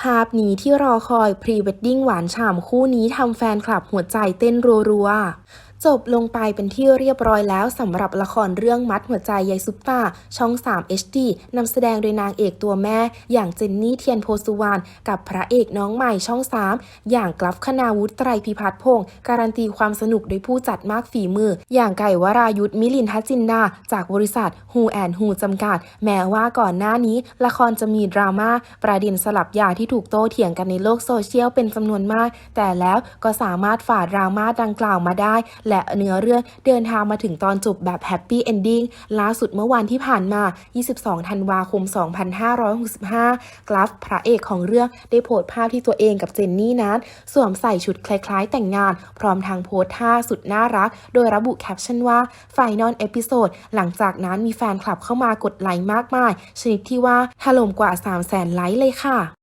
ภาพนี้ที่รอคอยพรีเวดดิ้งหวานฉ่ำคู่นี้ทำแฟนคลับหัวใจเต้นรัวๆ จบลงไปเป็นที่เรียบร้อยแล้วสำหรับละครเรื่องมัดหัวใจยายซุปตาช่อง 3 HD นำแสดงโดยนางเอกตัวแม่ อย่างเจนนี่เทียนโพสุวรรณกับพระเอกน้องใหม่ช่อง 3 อย่างกลัฟคณาวุฒิไตรพิพัฒน์พงศ์การันตีความสนุกโดยผู้จัดมากฝีมือ อย่างไก่วรายุทธมิลินทัจินดา จากบริษัท Who and Who จำกัด แม้ว่าก่อนหน้านี้ ละครจะมีดราม่าประเด็นสลับยาที่ถูกโต้เถียงกันในโลกโซเชียลเป็นจำนวนมาก แต่แล้วก็สามารถฝ่าดราม่าดังกล่าวมาได้และเนื้อเรื่องเดินทางมาถึงตอนจบแบบแฮปปี้เอนดิ้งล่าสุดเมื่อวันที่ผ่านมา 22 ธันวาคม 2565 กราฟพระเอกของเรื่องได้โพสต์ภาพที่ตัวเองกับเจนนี่นั้น สวมใส่ชุดคล้ายๆ แต่งงาน พร้อมทางโพสท่าสุดน่ารัก โดยระบุแคปชั่นว่า Final Episode หลังจากนั้นมีแฟนคลับเข้ามากดไลค์มากมาย ชนิดที่ว่าถล่มกว่า 3 0 0 0 0ไลค์เลยค่ะ